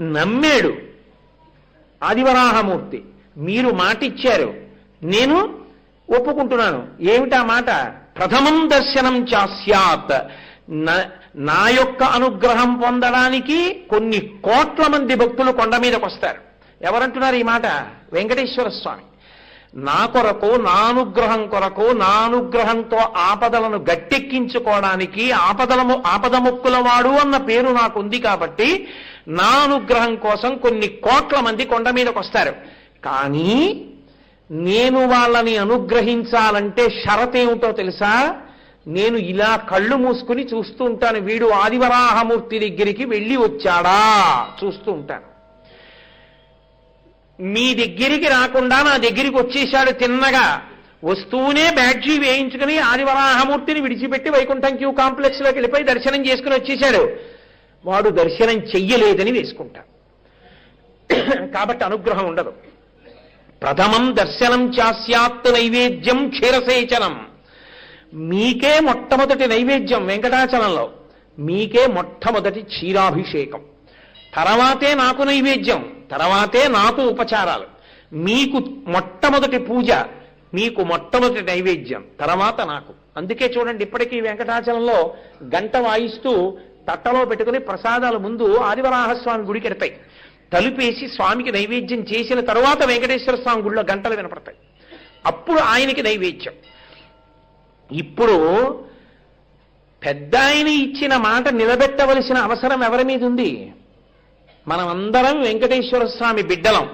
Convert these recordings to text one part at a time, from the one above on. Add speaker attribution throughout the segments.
Speaker 1: నమ్మాడు. ఆదివరాహమూర్తి. మీరు మాట ఇచ్చారు నేను ఒప్పుకుంటున్నాను. ఏమిటా మాట? ప్రథమం దర్శనం చాస్యాత్. నా- నా యొక్క అనుగ్రహం పొందడానికి కొన్ని కోట్ల మంది భక్తులు కొండ మీదకి వస్తారు ఎవరంటున్నారు ఈ మాట? వెంకటేశ్వర స్వామి. నా కొరకు నా అనుగ్రహం కొరకు నా అనుగ్రహంతో ఆపదలను గట్టెక్కించుకోవడానికి ఆపదలము ఆపదముక్కుల వాడు అన్న పేరు నాకుంది కాబట్టి నా అనుగ్రహం కోసం కొన్ని కోట్ల మంది కొండ మీదకి వస్తారు కానీ నేను వాళ్ళని అనుగ్రహించాలంటే షరతేమిటో తెలుసా? నేను ఇలా కళ్ళు మూసుకుని చూస్తూ ఉంటాను. వీడు ఆదివరాహమూర్తి దగ్గరికి వెళ్ళి వచ్చాడా? చూస్తూ ఉంటాను. మీ దగ్గరికి రాకుండా నా దగ్గరికి వచ్చేశాడు తిన్నగా వస్తూనే బ్యాడ్జీ వేయించుకుని ఆదివరాహమూర్తిని విడిచిపెట్టి వైకుంఠం క్యూ కాంప్లెక్స్లోకి వెళ్ళిపోయి దర్శనం చేసుకుని వచ్చేశాడు. వాడు దర్శనం చెయ్యలేదని వేసుకుంటా. కాబట్టి అనుగ్రహం ఉండదు. ప్రథమం దర్శనం చాస్యాత్ నైవేద్యం క్షీరసేచనం. మీకే మొట్టమొదటి నైవేద్యం వెంకటాచలంలో. మీకే మొట్టమొదటి క్షీరాభిషేకం. తర్వాతే నాకు నైవేద్యం తర్వాతే నాకు ఉపచారాలు. మీకు మొట్టమొదటి పూజ మీకు మొట్టమొదటి నైవేద్యం తర్వాత నాకు. అందుకే చూడండి ఇప్పటికీ వెంకటాచలంలో గంట వాయిస్తూ తట్టలో పెట్టుకుని ప్రసాదాలు ముందు ఆదివరాహస్వామి గుడికి ఎడతాయి తలుపేసి స్వామికి నైవేద్యం చేసిన తరువాత వెంకటేశ్వర స్వామి గుడిలో గంటలు వినపడతాయి. అప్పుడు ఆయనకి నైవేద్యం. ఇప్పుడు పెద్ద ఆయన ఇచ్చిన మాట నిలబెట్టవలసిన అవసరం ఎవరి మీద ఉంది? మనమందరం వెంకటేశ్వర స్వామి బిడ్డలం.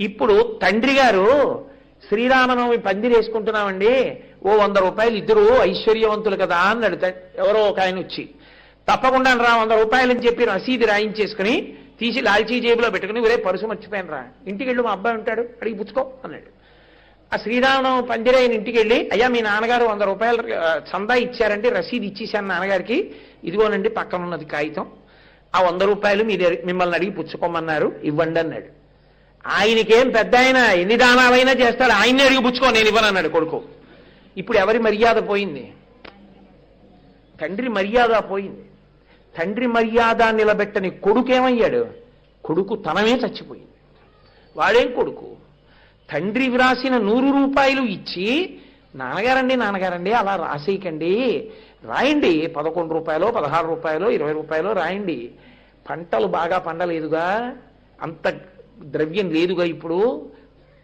Speaker 1: ఇప్పుడు తండ్రి గారు శ్రీరామనవమి పందిరేసుకుంటున్నామండి ఓ వంద రూపాయలు ఇద్దరు ఐశ్వర్యవంతులు కదా అన్నాడు త- ఎవరో ఒక ఆయన వచ్చి. తప్పకుండా రా వంద రూపాయలని చెప్పి రసీదు రాయించేసుకుని తీసి లాల్చీ జేబులో పెట్టుకుని ఒరే పరుసు మర్చిపోయాను రా. ఇంటికి వెళ్ళి మా అబ్బాయి ఉంటాడు అడిగి పుచ్చుకో అన్నాడు. ఆ శ్రీరామనవమి ఆయన ఇంటికి వెళ్ళి అయ్యా మీ నాన్నగారు వంద రూపాయలు చందా ఇచ్చారంటే రసీదు ఇచ్చేసాను నాన్నగారికి. ఇదిగోనండి పక్కన ఉన్నది కాగితం. ఆ వంద రూపాయలు మీ మిమ్మల్ని అడిగి పుచ్చుకోమన్నారు ఇవ్వండి అన్నాడు. ఆయనకేం పెద్ద ఆయన ఎన్ని దానాలైనా చేస్తాడు ఆయన్ని అడిగి పుచ్చుకో నేను ఇవ్వనన్నాడు కొడుకు. ఇప్పుడు ఎవరి మర్యాద పోయింది? తండ్రి మర్యాద పోయింది. తండ్రి మర్యాద నిలబెట్టని కొడుకేమయ్యాడు? కొడుకు తనమే చచ్చిపోయింది. వాడేం కొడుకు? తండ్రి వ్రాసిన నూరు రూపాయలు ఇచ్చి నాన్నగారండి నాన్నగారండి అలా రాసేయకండి రాయండి పదకొండు రూపాయలు పదహారు రూపాయలు ఇరవై రూపాయలు రాయండి. పంటలు బాగా పండలేదుగా? అంత ద్రవ్యం లేదుగా ఇప్పుడు?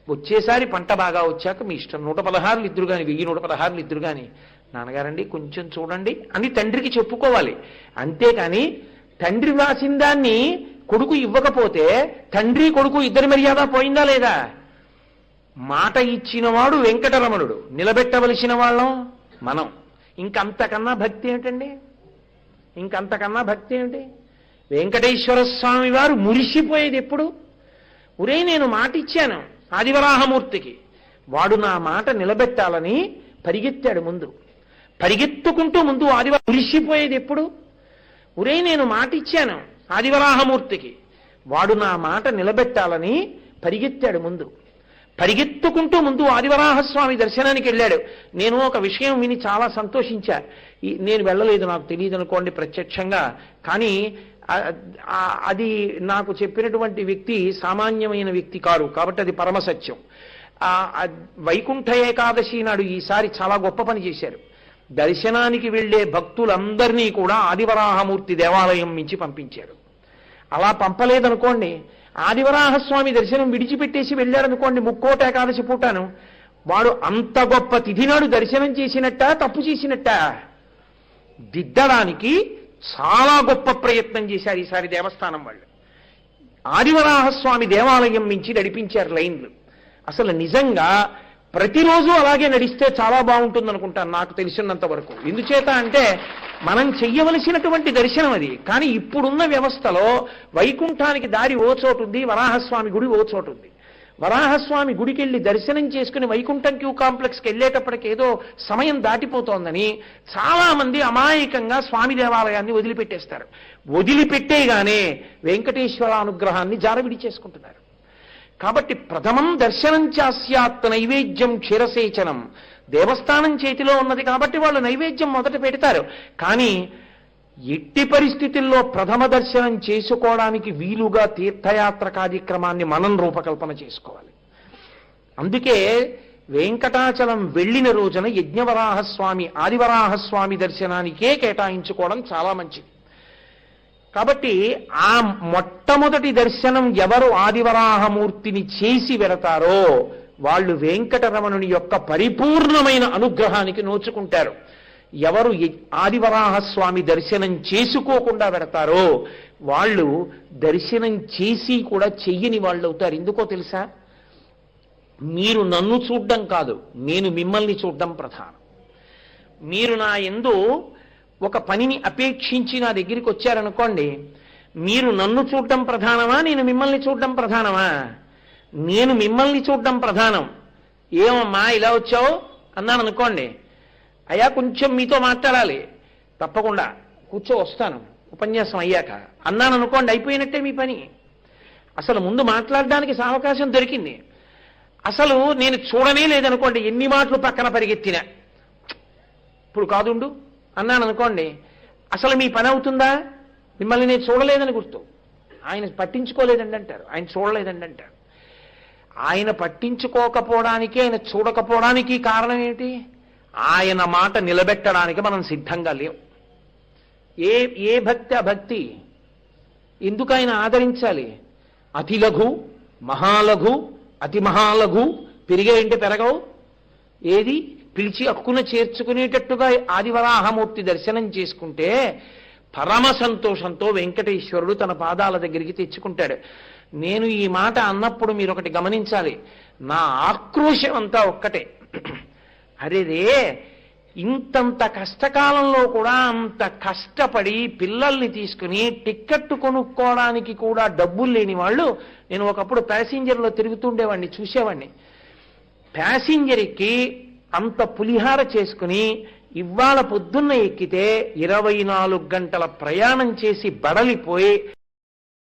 Speaker 1: వచ్చేసారి పంట బాగా వచ్చాక మీ ఇష్టం. నూట పదహారులు ఇద్దరు కానీ వెయ్యి నూట పదహారులు ఇద్దరు కానీ నాన్నగారండి కొంచెం చూడండి. అని తండ్రికి చెప్పుకోవాలి. అంతేకాని తండ్రి వ్రాసిన దాన్ని కొడుకు ఇవ్వకపోతే తండ్రి కొడుకు ఇద్దరి మర్యాద పోయిందా లేదా? మాట ఇచ్చినవాడు వెంకటరమణుడు. నిలబెట్టవలసిన వాళ్ళం మనం. ఇంకంతకన్నా భక్తి ఏమిటండి? ఇంకంతకన్నా భక్తి ఏమిటి? వెంకటేశ్వర స్వామి వారు మురిసిపోయేది ఎప్పుడు? ఒరే నేను మాట ఇచ్చాను ఆదివరాహమూర్తికి. వాడు నా మాట నిలబెట్టాలని పరిగెత్తాడు ముందు. పరిగెత్తుకుంటూ ముందు ఆదివారం మురిసిపోయేది ఎప్పుడు? ఒరే నేను మాట ఇచ్చాను ఆదివరాహమూర్తికి. వాడు నా మాట నిలబెట్టాలని పరిగెత్తాడు ముందు. పరిగెత్తుకుంటూ ముందు ఆదివరాహస్వామి దర్శనానికి వెళ్ళాడు. నేను ఒక విషయం విని చాలా సంతోషించా. నేను వెళ్ళలేదు నాకు తెలియదు అనుకోండి ప్రత్యక్షంగా. కానీ అది నాకు చెప్పినటువంటి వ్యక్తి సామాన్యమైన వ్యక్తి కారు. కాబట్టి అది పరమసత్యం వైకుంఠ ఏకాదశి నాడు ఈసారి చాలా గొప్ప పని చేశారు. దర్శనానికి వెళ్ళే భక్తులందరినీ కూడా ఆదివరాహమూర్తి దేవాలయం నుంచి పంపించారు. అలా పంపలేదనుకోండి ఆదివరాహస్వామి దర్శనం విడిచిపెట్టేసి వెళ్ళాడనుకోండి ముక్కోట ఏకాదశి పూటాను. వాడు అంత గొప్ప తిథినాడు దర్శనం చేసినట్ట తప్పు చేసినట్ట? దిద్దడానికి చాలా గొప్ప ప్రయత్నం చేశారు ఈసారి దేవస్థానం వాళ్ళు. ఆదివరాహస్వామి దేవాలయం నుంచి నడిపించారు లైన్లు. అసలు నిజంగా ప్రతిరోజు అలాగే నడిస్తే చాలా బాగుంటుంది అనుకుంటాను నాకు తెలిసినంత వరకు. ఎందుచేత అంటే మనం చెయ్యవలసినటువంటి దర్శనం అది. కానీ ఇప్పుడున్న వ్యవస్థలో వైకుంఠానికి దారి ఓ చోటు ఉంది వరాహస్వామి గుడి ఓ చోటు ఉంది వరాహస్వామి గుడికి వెళ్ళి దర్శనం చేసుకుని వైకుంఠం క్యూ కాంప్లెక్స్కి వెళ్ళేటప్పటికి ఏదో సమయం దాటిపోతోందని చాలా మంది అమాయకంగా స్వామి దేవాలయాన్ని వదిలిపెట్టేస్తారు. వదిలిపెట్టేగానే వెంకటేశ్వర అనుగ్రహాన్ని జారవిడి చేసుకుంటున్నారు. కాబట్టి ప్రథమం దర్శనం చాస్యాత్ నైవేద్యం క్షీరసేచనం. దేవస్థానం చేతిలో ఉన్నది కాబట్టి వాళ్ళు నైవేద్యం మొదట పెడతారు. కానీ ఎట్టి పరిస్థితుల్లో ప్రథమ దర్శనం చేసుకోవడానికి వీలుగా తీర్థయాత్ర కార్యక్రమాన్ని మనం రూపకల్పన చేసుకోవాలి. అందుకే వెంకటాచలం వెళ్ళిన రోజున యజ్ఞవరాహస్వామి ఆదివరాహస్వామి దర్శనానికే కేటాయించుకోవడం చాలా మంచిది. కాబట్టి ఆ మొట్టమొదటి దర్శనం ఎవరు ఆదివరాహమూర్తిని చేసి వెడతారో వాళ్ళు వెంకటరమణుని యొక్క పరిపూర్ణమైన అనుగ్రహానికి నోచుకుంటారు. ఎవరు ఆదివరాహస్వామి దర్శనం చేసుకోకుండా పెడతారో వాళ్ళు దర్శనం చేసి కూడా చెయ్యని వాళ్ళు అవుతారు. ఎందుకో తెలుసా? మీరు నన్ను చూడడం కాదు నేను మిమ్మల్ని చూడ్డం ప్రధానం. మీరు నా ఎందు ఒక పనిని అపేక్షించి నా దగ్గరికి వచ్చారనుకోండి మీరు నన్ను చూడటం ప్రధానమా నేను మిమ్మల్ని చూడటం ప్రధానమా? నేను మిమ్మల్ని చూడటం ప్రధానం. ఏమమ్మా ఇలా వచ్చావు? అన్నాను అనుకోండి అయ్యా కొంచెం మీతో మాట్లాడాలి. తప్పకుండా కూర్చో వస్తాను. ఉపన్యాసం అయ్యాక. అన్నాను అనుకోండి అయిపోయినట్టే మీ పని. అసలు ముందు మాట్లాడడానికి అవకాశం దొరికింది. అసలు నేను చూడనే లేదనుకోండి ఎన్ని మాటలు పక్కన పరిగెత్తినా. ఇప్పుడు కాదుండు. అన్నాను అనుకోండి అసలు మీ పని అవుతుందా? మిమ్మల్ని నేను చూడలేదని గుర్తు. ఆయన పట్టించుకోలేదండి అంటారు. ఆయన చూడలేదండి అంటారు. ఆయన పట్టించుకోకపోవడానికి ఆయన చూడకపోవడానికి కారణం ఏంటి ఆయన మాట నిలబెట్టడానికి మనం సిద్ధంగా లేవు ఏ ఏ భక్తి అభక్తి? ఎందుకు ఆయన ఆదరించాలి? అతి లఘు మహాలఘు అతి మహాలఘు పెరిగాయంటే పెరగవు. ఏది? పిలిచి అక్కున చేర్చుకునేటట్టుగా ఆదివరాహమూర్తి దర్శనం చేసుకుంటే పరమ సంతోషంతో వెంకటేశ్వరుడు తన పాదాల దగ్గరికి తెచ్చుకుంటాడు. నేను ఈ మాట అన్నప్పుడు మీరు ఒకటి గమనించాలి. నా ఆక్రోశం అంతా ఒక్కటే. అరే రే ఇంతంత కష్టకాలంలో కూడా అంత కష్టపడి పిల్లల్ని తీసుకుని టిక్కెట్ కొనుక్కోవడానికి కూడా డబ్బులు లేని వాళ్ళు నేను ఒకప్పుడు ప్యాసింజర్లో తిరుగుతుండేవాడిని చూసేవాడిని ప్యాసింజర్కి అంత పులిహార చేసుకుని ఇవాళ పొద్దున్న ఎక్కితే ఇరవై నాలుగు గంటల ప్రయాణం చేసి బడలిపోయి